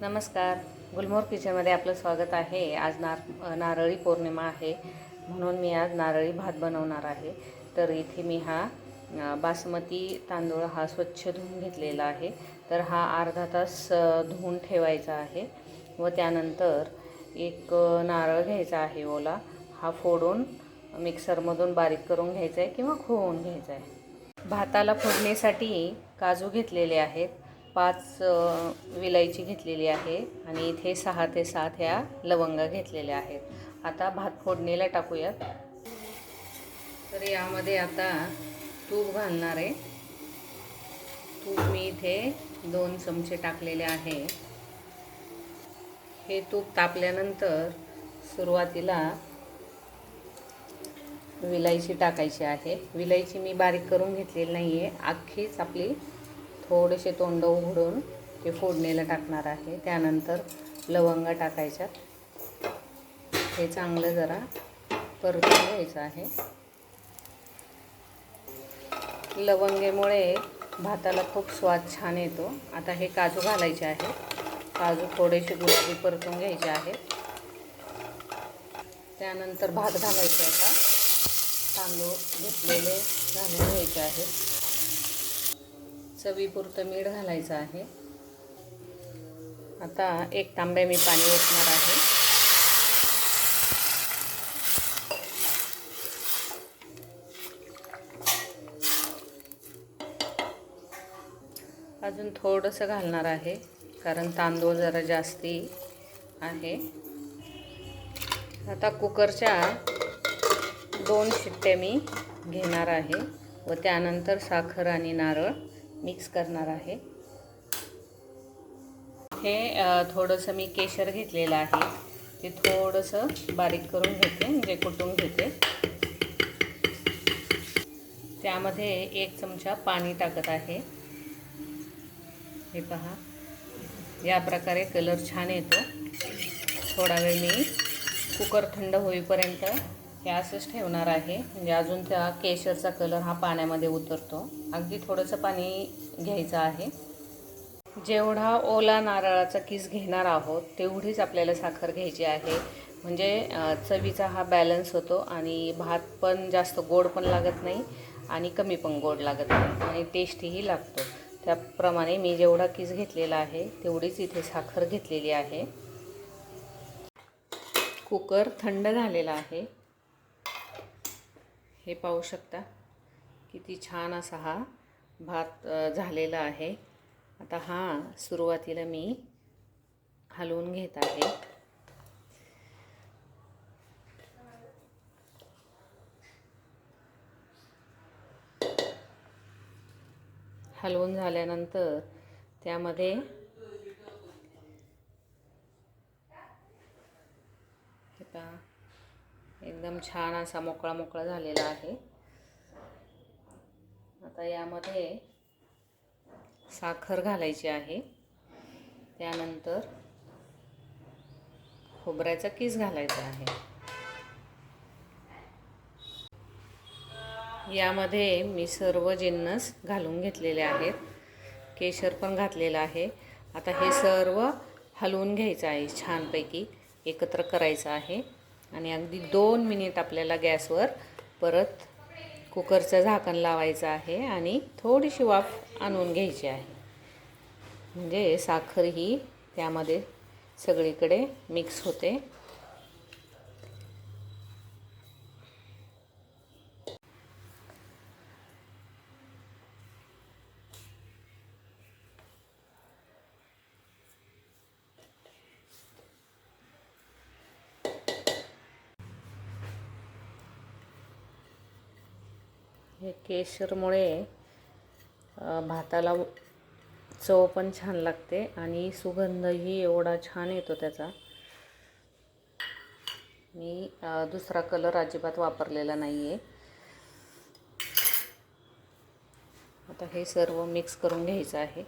नमस्कार. गुलमोर किचनमध्ये आपलं स्वागत आहे. आज नार नारळी पौर्णिमा आहे. म्हणून मी आज नारळी भात बनवणार आहे. तर इथे मी हा बासमती तांदूळ हा स्वच्छ धुवून घेतलेला आहे. तर हा अर्धा तास धुवून ठेवायचा आहे व त्यानंतर एक नारळ घ्यायचा आहे ओला. हा फोडून मिक्सरमधून बारीक करून घ्यायचा आहे किंवा खोवून घ्यायचा आहे. भाताला फोडणीसाठी काजू घेतलेले आहेत. पाच विलायची घेतलेली आहे आणि इथे सहा ते सात ह्या लवंगा घेतलेल्या आहेत. आता भात फोडणीला टाकूयात. तर यामध्ये आता तूप घालणार आहे. तूप मी इथे दोन चमचे टाकलेले आहे. हे तूप तापल्यानंतर सुरुवातीला विलायची टाकायची आहे. विलायची मी बारीक करून घेतलेली नाही आहे अख्खीच आपली थोडेसे तोंड उघडून ते फोडणीला टाकणार आहे. त्यानंतर लवंगा टाकायच्यात हे चांगलं जरा परतून घ्यायचं आहे. लवंगेमुळे भाताला खूप स्वाद छान येतो. आता हे काजू घालायचे आहे. काजू थोडेसे गुलाबी परतून घ्यायचे आहे. त्यानंतर भात घालायचा आता. तांदूळ घेतलेले घालून घ्यायचे आहेत चवीपुरतं मीठ घालायचं आहे. आता एक तांब्या मी पाणी ओतणार आहे. अजून थोडंसं घालणार आहे कारण तांदूळ जरा जास्ती आहे. आता कुकरच्या दोन शिट्ट्या मी घेणार आहे व त्यानंतर साखर आणि नारळ. मिक्स करणार आहे. हे थोडंसं मी केशर घेतलेलं आहे. ते थोडंसं बारीक करून घेते म्हणजे कुटून घेते. त्यामध्ये एक चमचा पाणी टाकत आहे. हे पहा या प्रकारे कलर छान येतो. थोडा वेळ मी कुकर थंड होईपर्यंत हे असंच ठेवणार आहे. म्हणजे अजून त्या केशरचा कलर हा पाण्यामध्ये उतरतो. अगदी थोडंसं पाणी घ्यायचं आहे. जेवढा ओला नारळाचा किस घेणार आहोत तेवढीच आपल्याला साखर घ्यायची आहे. म्हणजे चवीचा हा बॅलन्स होतो आणि भात पण जास्त गोड पण लागत नाही आणि कमी पण गोड लागत नाही आणि टेस्टीही लागतो. त्याप्रमाणे मी जेवढा किस घेतलेला आहे तेवढीच इथे साखर घेतलेली आहे. कुकर थंड झालेला आहे. हे पाहू शकता. किती छान असा हा भात झालेला आहे. आता हा सुरुवातीला मी हलवून घेत आहे. हलवून झाल्यानंतर त्यामध्ये हे पहा. एकदम छान असा मोकळा मोकळा झालेला आहे. आता यामध्ये साखर घालायची आहे. त्यानंतर खोबऱ्याचा किस घालायचा आहे. यामध्ये मी सर्व जिन्नस घालून घेतलेले आहेत. केशर पण घातलेलं आहे. आता हे सर्व हलवून घ्यायचं आहे छानपैकी. एकत्र करायचं आहे. आणि अगदी दोन मिनिट आपल्याला गॅसवर परत कुकरचं झाकण लावायचं आहे आणि थोडीशी वाफ आणून घ्यायची आहे. म्हणजे साखर ही त्यामध्ये सगळीकडे मिक्स होते. हे केशरमुळे भाताला चव पण छान लागते आणि सुगंधही एवढा छान येतो त्याचा. मी दुसरा कलर अजिबात वापरलेला नाही आहे आता हे सर्व मिक्स करून घ्यायचं आहे.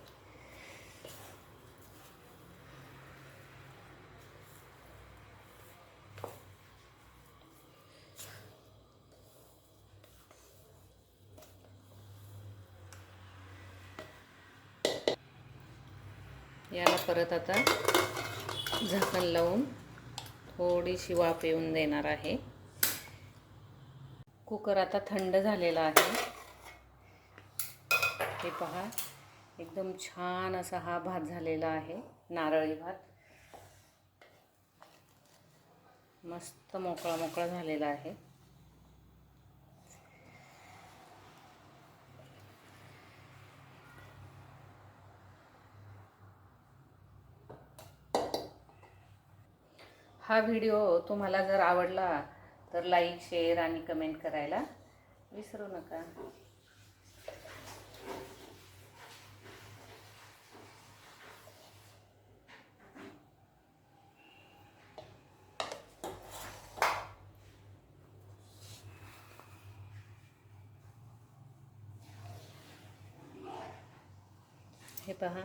याला परत आता झाकण लावून थोडीशी वाफ येऊन देणार आहे. कुकर आता थंड झालेला आहे. हे पहा एकदम छान असा हा भात झालेला आहे नारळी भात. मस्त मोकळा मोकळा झालेला आहे. हा व्हिडिओ तुम्हाला जर आवडला तर लाईक शेअर आणि कमेंट करायला विसरू नका. हे पहा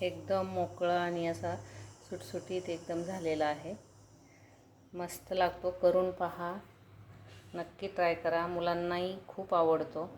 एकदम मोकळा आणि असा सुटसुटीत एकदम झालेला आहे. मस्त लागतो. करून पहा. नक्की ट्राय करा. मुलांनाही खूप आवडतो.